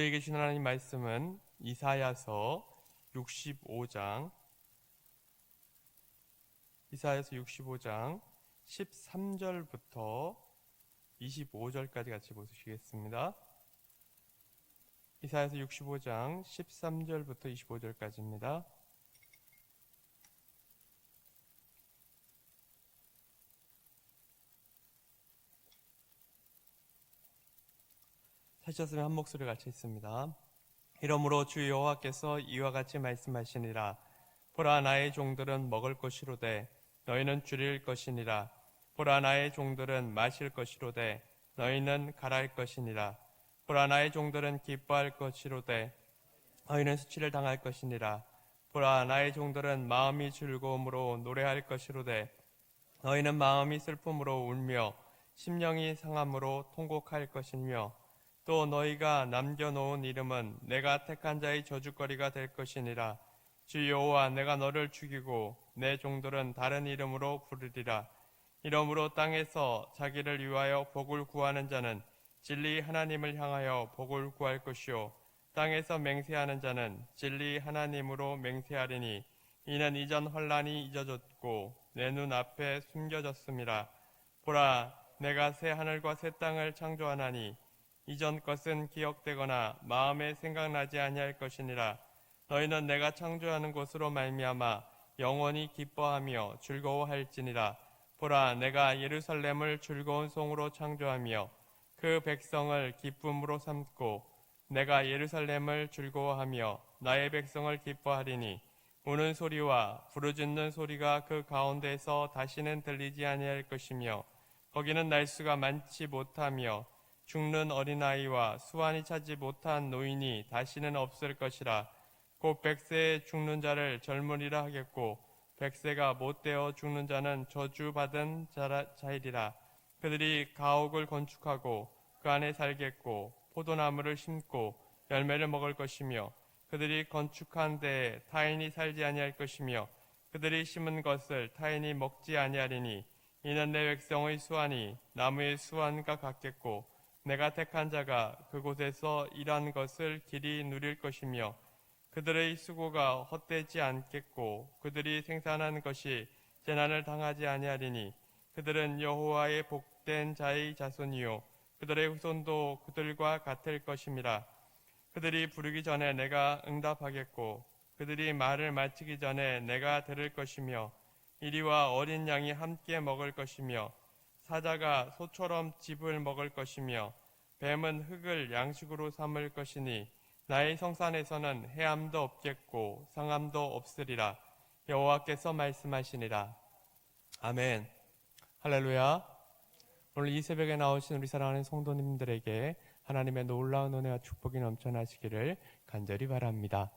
우리에게 주신 하나님 말씀은 이사야서 65장 이사야서 65장 13절부터 25절까지 같이 보시겠습니다. 이사야서 65장 13절부터 25절까지입니다. 찾으셨으면 한 목소리 같이 있습니다. 이러므로 주 여호와께서 이와 같이 말씀하시니라. 보라 나의 종들은 먹을 것이로되 너희는 줄일 것이니라. 보라 나의 종들은 마실 것이로되 너희는 갈할 것이니라. 보라 나의 종들은 기뻐할 것이로되 너희는 수치를 당할 것이니라. 보라 나의 종들은 마음이 즐거움으로 노래할 것이로되 너희는 마음이 슬픔으로 울며 심령이 상함으로 통곡할 것이며 또 너희가 남겨놓은 이름은 내가 택한 자의 저주거리가 될 것이니라. 주 여호와 내가 너를 죽이고 내 종들은 다른 이름으로 부르리라. 이러므로 땅에서 자기를 위하여 복을 구하는 자는 진리 하나님을 향하여 복을 구할 것이요. 땅에서 맹세하는 자는 진리 하나님으로 맹세하리니 이는 이전 환란이 잊어졌고 내 눈 앞에 숨겨졌음이라 보라 내가 새 하늘과 새 땅을 창조하나니 이전 것은 기억되거나 마음에 생각나지 아니할 것이니라. 너희는 내가 창조하는 것으로 말미암아 영원히 기뻐하며 즐거워할지니라. 보라 내가 예루살렘을 즐거운 송으로 창조하며 그 백성을 기쁨으로 삼고 내가 예루살렘을 즐거워하며 나의 백성을 기뻐하리니 우는 소리와 부르짖는 소리가 그 가운데에서 다시는 들리지 아니할 것이며 거기는 날수가 많지 못하며 죽는 어린아이와 수완이 차지 못한 노인이 다시는 없을 것이라 곧 백세에 죽는 자를 젊으리라 하겠고 백세가 못되어 죽는 자는 저주받은 자라, 자이리라. 그들이 가옥을 건축하고 그 안에 살겠고 포도나무를 심고 열매를 먹을 것이며 그들이 건축한 데에 타인이 살지 아니할 것이며 그들이 심은 것을 타인이 먹지 아니하리니 이는 내 백성의 수완이 나무의 수완과 같겠고 내가 택한 자가 그곳에서 일한 것을 길이 누릴 것이며 그들의 수고가 헛되지 않겠고 그들이 생산한 것이 재난을 당하지 아니하리니 그들은 여호와의 복된 자의 자손이요 그들의 후손도 그들과 같을 것임이라. 그들이 부르기 전에 내가 응답하겠고 그들이 말을 마치기 전에 내가 들을 것이며 이리와 어린 양이 함께 먹을 것이며 사자가 소처럼 집을 먹을 것이며 뱀은 흙을 양식으로 삼을 것이니 나의 성산에서는 해함도 없겠고 상함도 없으리라 여호와께서 말씀하시니라 아멘 할렐루야 오늘 이 새벽에 나오신 우리 사랑하는 성도님들에게 하나님의 놀라운 은혜와 축복이 넘쳐나시기를 간절히 바랍니다.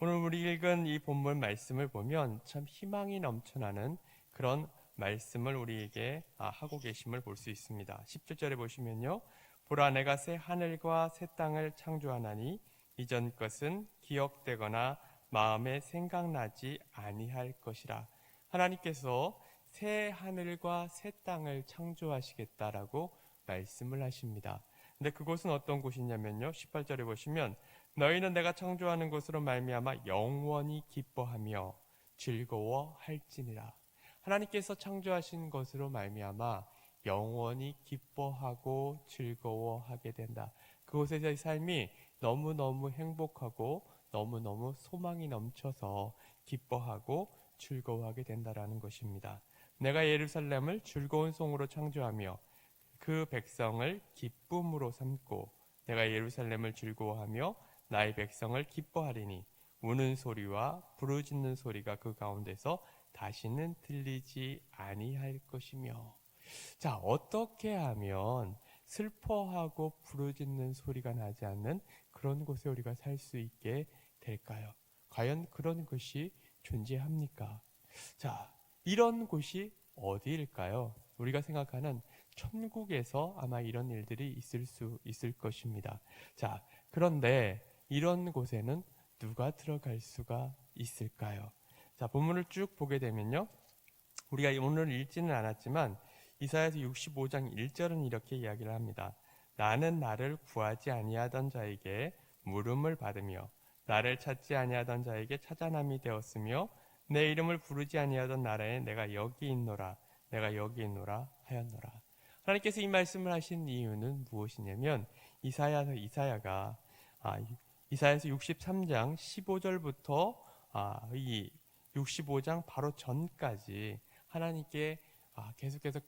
오늘 우리 읽은 이 본문 말씀을 보면 참 희망이 넘쳐나는 그런 말씀을 우리에게 아, 하고 계심을 볼 수 있습니다. 17절에 보시면요. 보라 내가 새 하늘과 새 땅을 창조하나니 이전 것은 기억되거나 마음에 생각나지 아니할 것이라. 하나님께서 새 하늘과 새 땅을 창조하시겠다라고 말씀을 하십니다. 근데 그곳은 어떤 곳이냐면요. 18절에 보시면 너희는 내가 창조하는 것으로 말미암아 영원히 기뻐하며 즐거워할지니라. 하나님께서 창조하신 것으로 말미암아 영원히 기뻐하고 즐거워하게 된다. 그곳에서의 삶이 너무너무 행복하고 너무너무 소망이 넘쳐서 기뻐하고 즐거워하게 된다라는 것입니다. 내가 예루살렘을 즐거운 송으로 창조하며 그 백성을 기쁨으로 삼고 내가 예루살렘을 즐거워하며 나의 백성을 기뻐하리니 우는 소리와 부르짖는 소리가 그 가운데서 다시는 들리지 아니할 것이며 자 어떻게 하면 슬퍼하고 부르짖는 소리가 나지 않는 그런 곳에 우리가 살 수 있게 될까요? 과연 그런 것이 존재합니까? 자 이런 곳이 어디일까요? 우리가 생각하는 천국에서 아마 이런 일들이 있을 수 있을 것입니다. 자, 그런데 이런 곳에는 누가 들어갈 수가 있을까요? 자, 본문을 쭉 보게 되면요. 우리가 오늘 읽지는 않았지만 이사야서 65장 1절은 이렇게 이야기를 합니다. 나는 나를 구하지 아니하던 자에게 물음을 받으며 나를 찾지 아니하던 자에게 찾아남이 되었으며 내 이름을 부르지 아니하던 나라에 내가 여기 있노라 내가 여기 있노라 하였노라 하나님께서 이 말씀을 하신 이유는 무엇이냐면 이사야 이사야가 아, 이사야서 63장 15절부터 아, 이 65장 바로 전까지 하나님께 아, 계속해서 겨-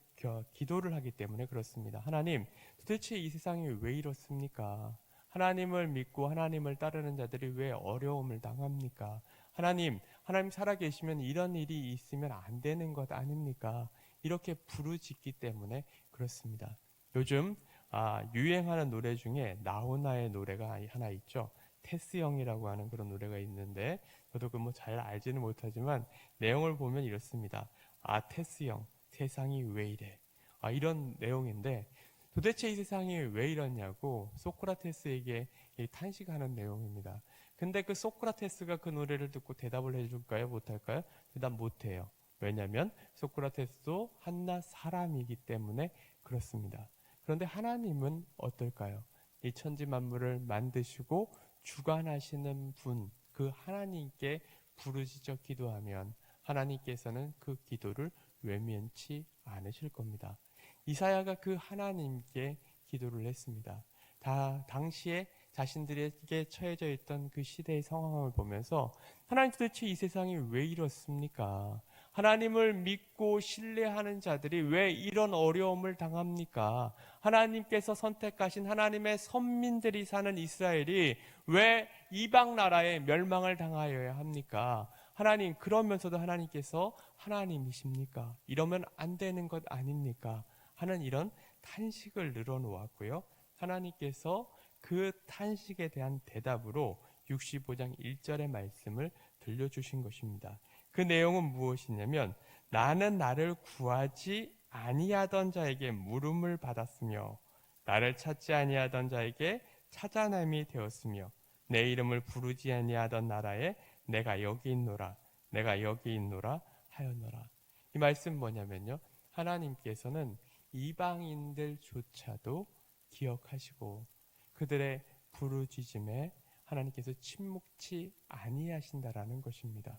기도를 하기 때문에 그렇습니다. 하나님, 도대체 이 세상이 왜 이렇습니까? 하나님을 믿고 하나님을 따르는 자들이 왜 어려움을 당합니까? 하나님, 하나님 살아계시면 이런 일이 있으면 안 되는 것 아닙니까? 이렇게 부르짖기 때문에 그렇습니다. 요즘 아, 유행하는 노래 중에 나훈아의 노래가 하나 있죠. 테스 형이라고 하는 그런 노래가 있는데 저도 그 뭐 잘 알지는 못하지만 내용을 보면 이렇습니다. 아 테스 형 세상이 왜 이래? 아 이런 내용인데 도대체 이 세상이 왜 이러냐고 소크라테스에게 이 탄식하는 내용입니다. 근데 그 소크라테스가 그 노래를 듣고 대답을 해줄까요? 못할까요? 대답 못해요. 왜냐하면 소크라테스도 한낱 사람이기 때문에 그렇습니다. 그런데 하나님은 어떨까요? 이 천지 만물을 만드시고 주관하시는 분, 그 하나님께 부르짖어 기도하면 하나님께서는 그 기도를 외면치 않으실 겁니다. 이사야가 그 하나님께 기도를 했습니다. 다 당시에 자신들에게 처해져 있던 그 시대의 상황을 보면서 하나님 도대체 이 세상이 왜 이렇습니까? 하나님을 믿고 신뢰하는 자들이 왜 이런 어려움을 당합니까? 하나님께서 선택하신 하나님의 선민들이 사는 이스라엘이 왜 이방 나라에 멸망을 당하여야 합니까? 하나님 그러면서도 하나님께서 하나님이십니까? 이러면 안 되는 것 아닙니까? 하는 이런 탄식을 늘어놓았고요. 하나님께서 그 탄식에 대한 대답으로 65장 1절의 말씀을 들려주신 것입니다. 그 내용은 무엇이냐면 나는 나를 구하지 아니하던 자에게 물음을 받았으며 나를 찾지 아니하던 자에게 찾아남이 되었으며 내 이름을 부르지 아니하던 나라에 내가 여기 있노라 내가 여기 있노라 하였노라 이 말씀 뭐냐면요 하나님께서는 이방인들조차도 기억하시고 그들의 부르짖음에 하나님께서 침묵치 아니하신다라는 것입니다.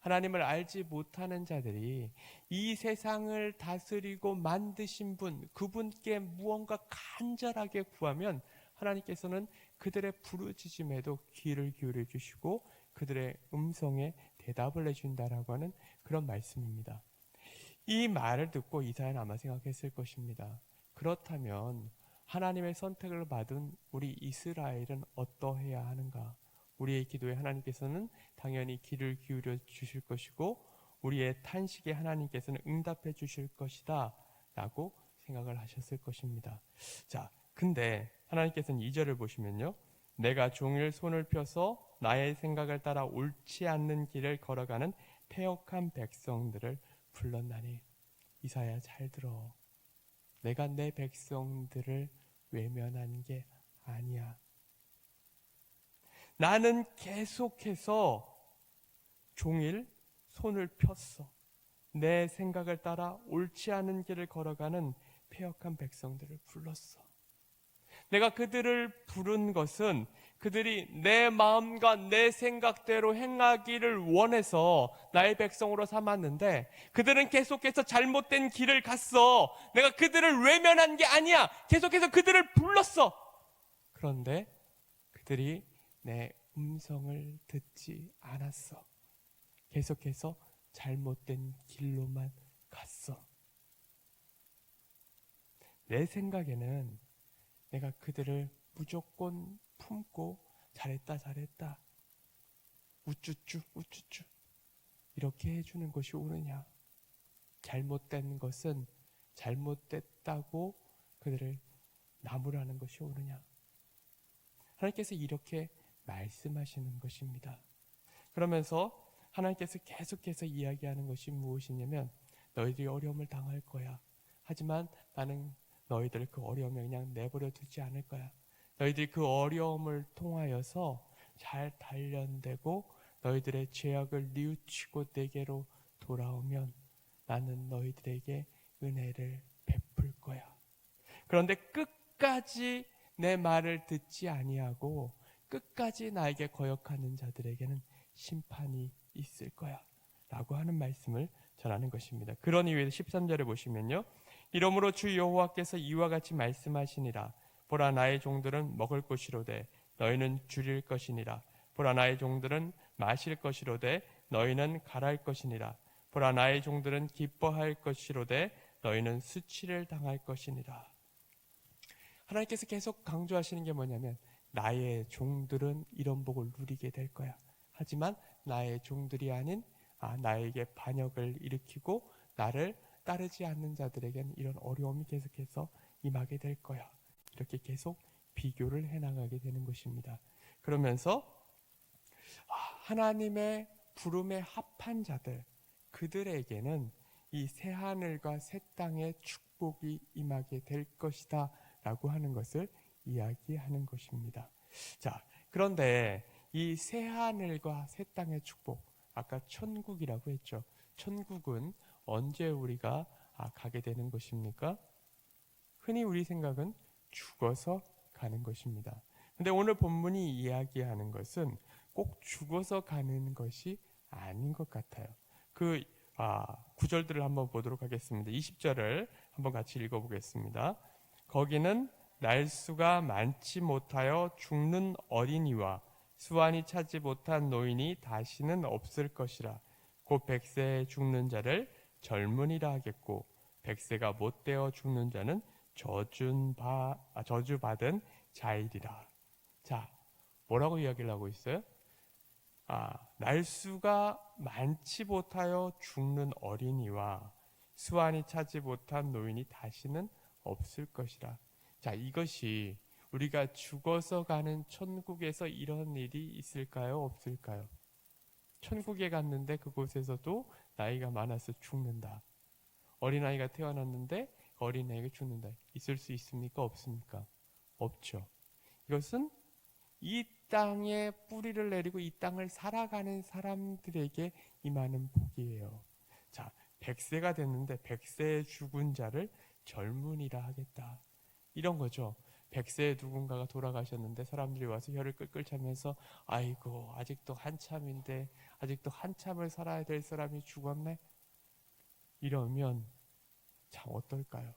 하나님을 알지 못하는 자들이 이 세상을 다스리고 만드신 분, 그분께 무언가 간절하게 구하면 하나님께서는 그들의 부르짖음에도 귀를 기울여 주시고 그들의 음성에 대답을 해준다라고 하는 그런 말씀입니다. 이 말을 듣고 이사야는 아마 생각했을 것입니다. 그렇다면 하나님의 선택을 받은 우리 이스라엘은 어떠해야 하는가? 우리의 기도에 하나님께서는 당연히 귀를 기울여 주실 것이고 우리의 탄식에 하나님께서는 응답해 주실 것이다 라고 생각을 하셨을 것입니다. 자, 근데 하나님께서는 2절을 보시면요. 내가 종일 손을 펴서 나의 생각을 따라 옳지 않는 길을 걸어가는 폐역한 백성들을 불렀나니 이사야 잘 들어. 내가 내 백성들을 외면한 게 아니야. 나는 계속해서 종일 손을 폈어. 내 생각을 따라 옳지 않은 길을 걸어가는 폐역한 백성들을 불렀어. 내가 그들을 부른 것은 그들이 내 마음과 내 생각대로 행하기를 원해서 나의 백성으로 삼았는데 그들은 계속해서 잘못된 길을 갔어. 내가 그들을 외면한 게 아니야. 계속해서 그들을 불렀어. 그런데 그들이 내 음성을 듣지 않았어. 계속해서 잘못된 길로만 갔어. 내 생각에는 내가 그들을 무조건 품고 잘했다 잘했다. 우쭈쭈 우쭈쭈. 이렇게 해주는 것이 옳으냐? 잘못된 것은 잘못됐다고 그들을 나무라는 것이 옳으냐? 하나님께서 이렇게 말씀하시는 것입니다. 그러면서 하나님께서 계속해서 이야기하는 것이 무엇이냐면 너희들이 어려움을 당할 거야. 하지만 나는 너희들을 그 어려움에 그냥 내버려 두지 않을 거야 너희들이 그 어려움을 통하여서 잘 단련되고 너희들의 죄악을 뉘우치고 내게로 돌아오면 나는 너희들에게 은혜를 베풀 거야. 그런데 끝까지 내 말을 듣지 아니하고 끝까지 나에게 거역하는 자들에게는 심판이 있을 거야. 라고 하는 말씀을 전하는 것입니다. 그런 이유에서 13절에 보시면요. 이러므로 주 여호와께서 이와 같이 말씀하시니라. 보라 나의 종들은 먹을 것이로되 너희는 줄일 것이니라. 보라 나의 종들은 마실 것이로되 너희는 갈할 것이니라. 보라 나의 종들은 기뻐할 것이로되 너희는 수치를 당할 것이니라. 하나님께서 계속 강조하시는 게 뭐냐면 나의 종들은 이런 복을 누리게 될 거야. 하지만 나의 종들이 아닌 아, 나에게 반역을 일으키고 나를 따르지 않는 자들에게는 이런 어려움이 계속해서 임하게 될 거야. 이렇게 계속 비교를 해나가게 되는 것입니다. 그러면서 아, 하나님의 부름에 합한 자들 그들에게는 이 새 하늘과 새 땅의 축복이 임하게 될 것이다 라고 하는 것을 이야기하는 것입니다. 자, 그런데 이 새 하늘과 새 땅의 축복 아까 천국이라고 했죠. 천국은 언제 우리가 아, 가게 되는 것입니까? 흔히 우리 생각은 죽어서 가는 것입니다. 근데 오늘 본문이 이야기하는 것은 꼭 죽어서 가는 것이 아닌 것 같아요. 그 아, 구절들을 한번 보도록 하겠습니다. 20절을 한번 같이 읽어보겠습니다. 거기는 날수가 많지 못하여 죽는 어린이와 수완이 차지 못한 노인이 다시는 없을 것이라. 곧 백세에 죽는 자를 젊은이라 하겠고 백세가 못되어 죽는 자는 저준바 아, 저주받은 자이리라. 자, 뭐라고 이야기를 하고 있어요? 아, 날수가 많지 못하여 죽는 어린이와 수완이 차지 못한 노인이 다시는 없을 것이라. 자, 이것이 우리가 죽어서 가는 천국에서 이런 일이 있을까요? 없을까요? 천국에 갔는데 그곳에서도 나이가 많아서 죽는다. 어린아이가 태어났는데 어린아이가 죽는다. 있을 수 있습니까? 없습니까? 없죠. 이것은 이 땅에 뿌리를 내리고 이 땅을 살아가는 사람들에게 임하는 복이에요. 자, 백세가 됐는데 백세에 죽은 자를 젊은이라 하겠다. 이런 거죠. 백세에 누군가가 돌아가셨는데 사람들이 와서 혀를 끌끌 차면서 아이고 아직도 한참인데 아직도 한참을 살아야 될 사람이 죽었네 이러면 참 어떨까요?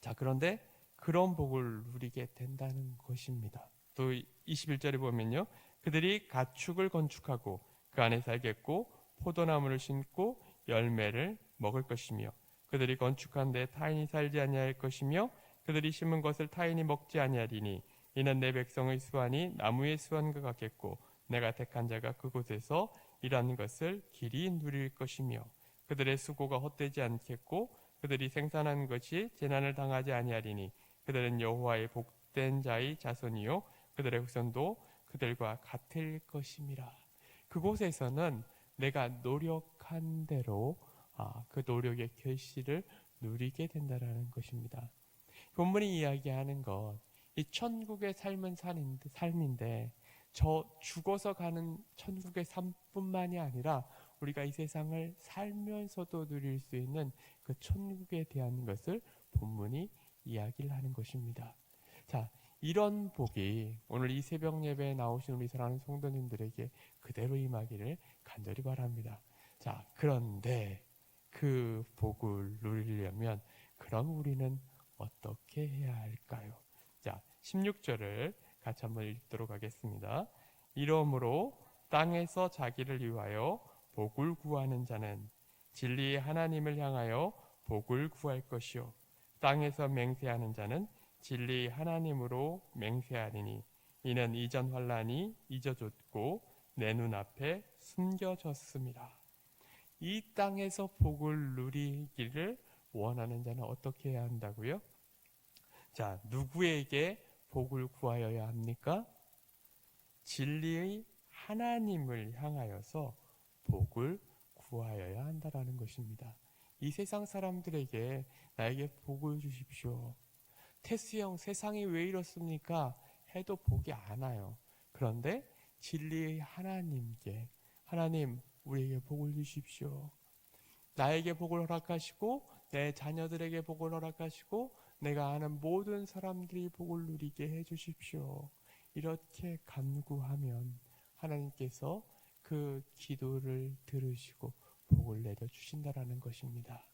자 그런데 그런 복을 누리게 된다는 것입니다. 또 21절에 보면요. 그들이 가축을 건축하고 그 안에 살겠고 포도나무를 심고 열매를 먹을 것이며 그들이 건축한 데 타인이 살지 아니할 것이며 그들이 심은 것을 타인이 먹지 아니하리니 이는 내 백성의 수완이 나무의 수완과 같겠고 내가 택한 자가 그곳에서 일하는 것을 길이 누릴 것이며 그들의 수고가 헛되지 않겠고 그들이 생산한 것이 재난을 당하지 아니하리니 그들은 여호와의 복된 자의 자손이요 그들의 후손도 그들과 같을 것임이라. 그곳에서는 내가 노력한 대로 아, 그 노력의 결실을 누리게 된다라는 것입니다. 본문이 이야기하는 것, 이 천국의 삶은 삶인데, 삶인데 저 죽어서 가는 천국의 삶뿐만이 아니라 우리가 이 세상을 살면서도 누릴 수 있는 그 천국에 대한 것을 본문이 이야기를 하는 것입니다. 자, 이런 복이 오늘 이 새벽 예배에 나오신 우리 사랑하는 성도님들에게 그대로 임하기를 간절히 바랍니다. 자, 그런데 그 복을 누리려면 그럼 우리는 어떻게 해야 할까요? 자, 16절을 같이 한번 읽도록 하겠습니다. 이러므로 땅에서 자기를 위하여 복을 구하는 자는 진리의 하나님을 향하여 복을 구할 것이요 땅에서 맹세하는 자는 진리 하나님으로 맹세하리니 이는 이전 환란이 잊어졌고 내 눈앞에 숨겨졌습니다. 이 땅에서 복을 누리기를 원하는 자는 어떻게 해야 한다고요? 자, 누구에게 복을 구하여야 합니까? 진리의 하나님을 향하여서 복을 구하여야 한다라는 것입니다. 이 세상 사람들에게 나에게 복을 주십시오. 테스 형, 세상이 왜 이렇습니까? 해도 복이 안 와요. 그런데 진리의 하나님께 하나님 우리에게 복을 주십시오. 나에게 복을 허락하시고 내 자녀들에게 복을 허락하시고 내가 아는 모든 사람들이 복을 누리게 해 주십시오. 이렇게 간구하면 하나님께서 그 기도를 들으시고 복을 내려 주신다라는 것입니다.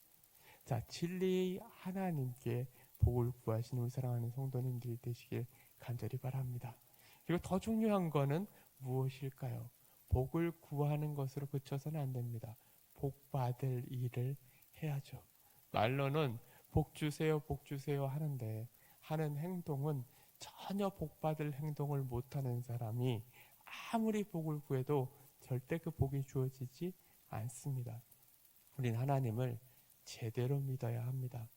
자, 진리 하나님께 복을 구하시는 우리 사랑하는 성도님들이 되시길 간절히 바랍니다. 그리고 더 중요한 거는 무엇일까요? 복을 구하는 것으로 그쳐서는 안 됩니다. 복 받을 일을 해야죠. 말로는 복 주세요, 복 주세요 하는데 하는 행동은 전혀 복 받을 행동을 못 하는 사람이 아무리 복을 구해도 절대 그 복이 주어지지 않습니다. 우린 하나님을 제대로 믿어야 합니다.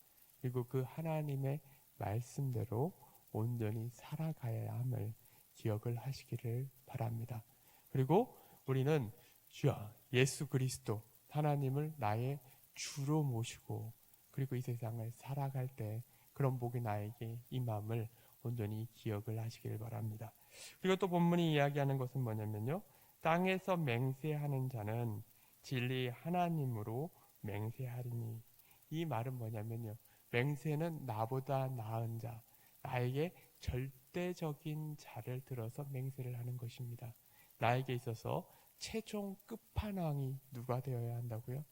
그리고 그 하나님의 말씀대로 온전히 살아가야 함을 기억을 하시기를 바랍니다. 그리고 우리는 주 예수 그리스도 하나님을 나의 주로 모시고 그리고 이 세상을 살아갈 때 그런 복이 나에게 임함을 온전히 기억을 하시기를 바랍니다. 그리고 또 본문이 이야기하는 것은 뭐냐면요. 땅에서 맹세하는 자는 진리 하나님으로 맹세하리니 이 말은 뭐냐면요. 맹세는 나보다 나은 자, 나에게 절대적인 자를 들어서 맹세를 하는 것입니다. 나에게 있어서 최종 끝판왕이 누가 되어야 한다고요?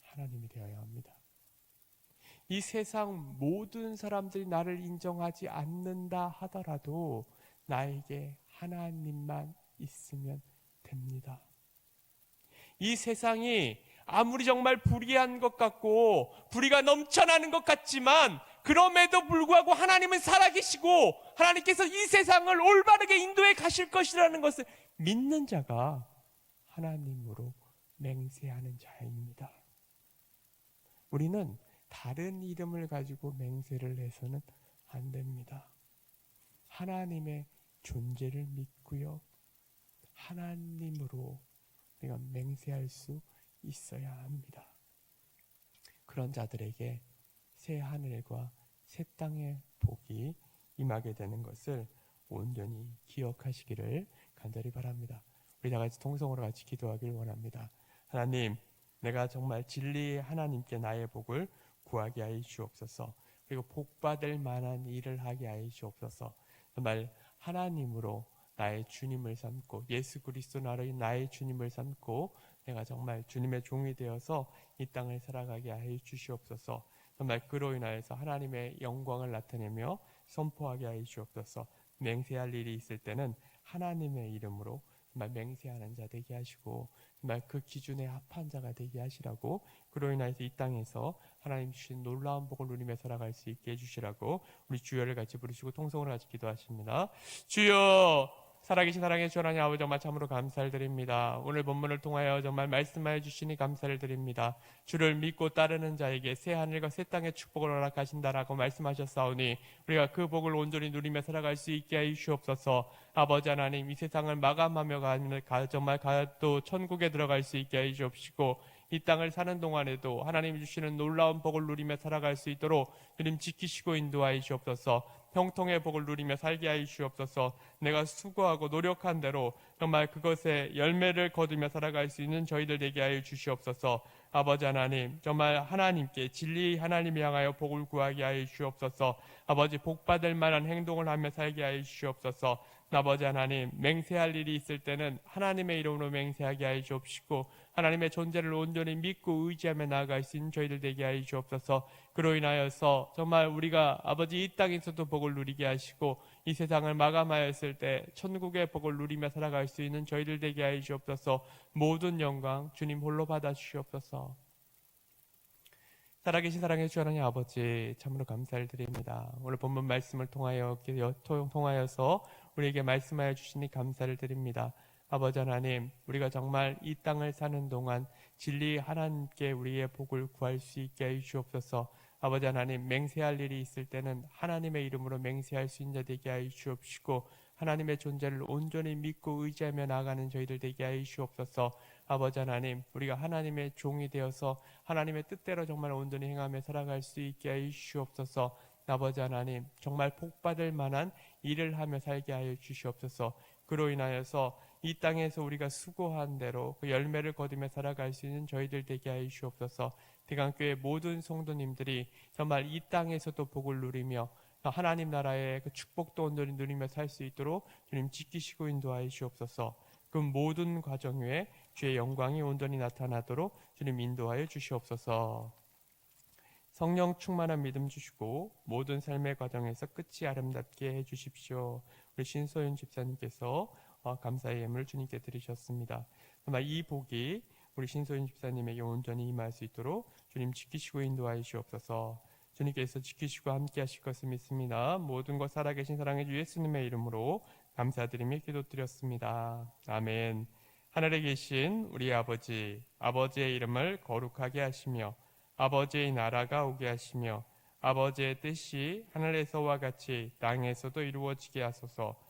하나님이 되어야 합니다. 이 세상 모든 사람들이 나를 인정하지 않는다 하더라도 나에게 하나님만 있으면 됩니다. 이 세상이 아무리 정말 불의한 것 같고 불의가 넘쳐나는 것 같지만 그럼에도 불구하고 하나님은 살아계시고 하나님께서 이 세상을 올바르게 인도해 가실 것이라는 것을 믿는 자가 하나님으로 맹세하는 자입니다. 우리는 다른 이름을 가지고 맹세를 해서는 안 됩니다. 하나님의 존재를 믿고요. 하나님으로 우리가 맹세할 수 있어야 합니다. 그런 자들에게 새 하늘과 새 땅의 복이 임하게 되는 것을 온전히 기억하시기를 간절히 바랍니다. 우리 다 같이 통성으로 같이 기도하길 원합니다. 하나님, 내가 정말 진리 하나님께 나의 복을 구하게 하여 주옵소서. 그리고 복 받을 만한 일을 하게 하여 주옵소서. 정말 하나님으로 나의 주님을 삼고 예수 그리스도 나를 나의 주님을 삼고 내가 정말 주님의 종이 되어서 이 땅을 살아가게 하여 주시옵소서. 정말 그로 인하여서 하나님의 영광을 나타내며 선포하게 하여 주옵소서. 맹세할 일이 있을 때는 하나님의 이름으로 정말 맹세하는 자 되게 하시고 정말 그 기준에 합한 자가 되게 하시라고 그로 인하여서 이 땅에서 하나님 주신 놀라운 복을 누리며 살아갈 수 있게 해주시라고 우리 주여를 같이 부르시고 통성으로 같이 기도하십니다. 주여 살아계신 사랑의 주 하나님 아버지 정말 참으로 감사를 드립니다. 오늘 본문을 통하여 정말 말씀하여 주시니 감사를 드립니다. 주를 믿고 따르는 자에게 새 하늘과 새 땅의 축복을 허락하신다라고 말씀하셨사오니 우리가 그 복을 온전히 누리며 살아갈 수 있게 하여 주옵소서. 아버지 하나님 이 세상을 마감하며 가 정말 가또 천국에 들어갈 수 있게 하여 주옵시고 이 땅을 사는 동안에도 하나님이 주시는 놀라운 복을 누리며 살아갈 수 있도록 주님 지키시고 인도하여 주옵소서. 형통의 복을 누리며 살게 하여 주옵소서. 내가 수고하고 노력한 대로 정말 그것에 열매를 거두며 살아갈 수 있는 저희들 되게 하여 주시옵소서. 아버지 하나님, 정말 하나님께 진리 하나님 향하여 복을 구하게 하여 주옵소서. 아버지 복 받을 만한 행동을 하며 살게 하여 주옵소서. 아버지 하나님, 맹세할 일이 있을 때는 하나님의 이름으로 맹세하게 하여 주옵시고 하나님의 존재를 온전히 믿고 의지하며 나아갈 수 있는 저희들 되게 하여 주옵소서. 그로 인하여서 정말 우리가 아버지 이 땅에서도 복을 누리게 하시고 이 세상을 마감하였을 때 천국의 복을 누리며 살아갈 수 있는 저희들 되게 하여 주옵소서. 모든 영광 주님 홀로 받아 주시옵소서. 살아계신 사랑의 주 하나님 아버지 참으로 감사를 드립니다. 오늘 본문 말씀을 통하여 통하여서 우리에게 말씀하여 주시니 감사를 드립니다. 아버지 하나님, 우리가 정말 이 땅을 사는 동안 진리 하나님께 우리의 복을 구할 수 있게 해 주옵소서. 아버지 하나님, 맹세할 일이 있을 때는 하나님의 이름으로 맹세할 수 있는 자 되게 하여 주옵시고 하나님의 존재를 온전히 믿고 의지하며 나아가는 저희들 되게 하여 주옵소서. 아버지 하나님, 우리가 하나님의 종이 되어서 하나님의 뜻대로 정말 온전히 행하며 살아갈 수 있게 하여 주옵소서. 아버지 하나님 정말 복받을 만한 일을 하며 살게 하여 주시옵소서. 그로 인하여서 이 땅에서 우리가 수고한 대로 그 열매를 거두며 살아갈 수 있는 저희들 되게 하여 주옵소서. 대강교회 모든 성도님들이 정말 이 땅에서도 복을 누리며 하나님 나라의 그 축복도 온전히 누리며 살 수 있도록 주님 지키시고 인도하여 주옵소서. 그 모든 과정 위에 주의 영광이 온전히 나타나도록 주님 인도하여 주시옵소서. 성령 충만한 믿음 주시고 모든 삶의 과정에서 끝이 아름답게 해 주십시오. 우리 신소윤 집사님께서 어, 감사의 예물을 주님께 드리셨습니다. 정말 이 복이 우리 신소윤 집사님에게 온전히 임할 수 있도록 주님 지키시고 인도하여 주옵소서. 주님께서 지키시고 함께 하실 것을 믿습니다. 모든 것 살아계신 사랑의 주 예수님의 이름으로 감사드리며 기도드렸습니다. 아멘. 하늘에 계신 우리 아버지, 아버지의 이름을 거룩하게 하시며 아버지의 나라가 오게 하시며 아버지의 뜻이 하늘에서와 같이 땅에서도 이루어지게 하소서.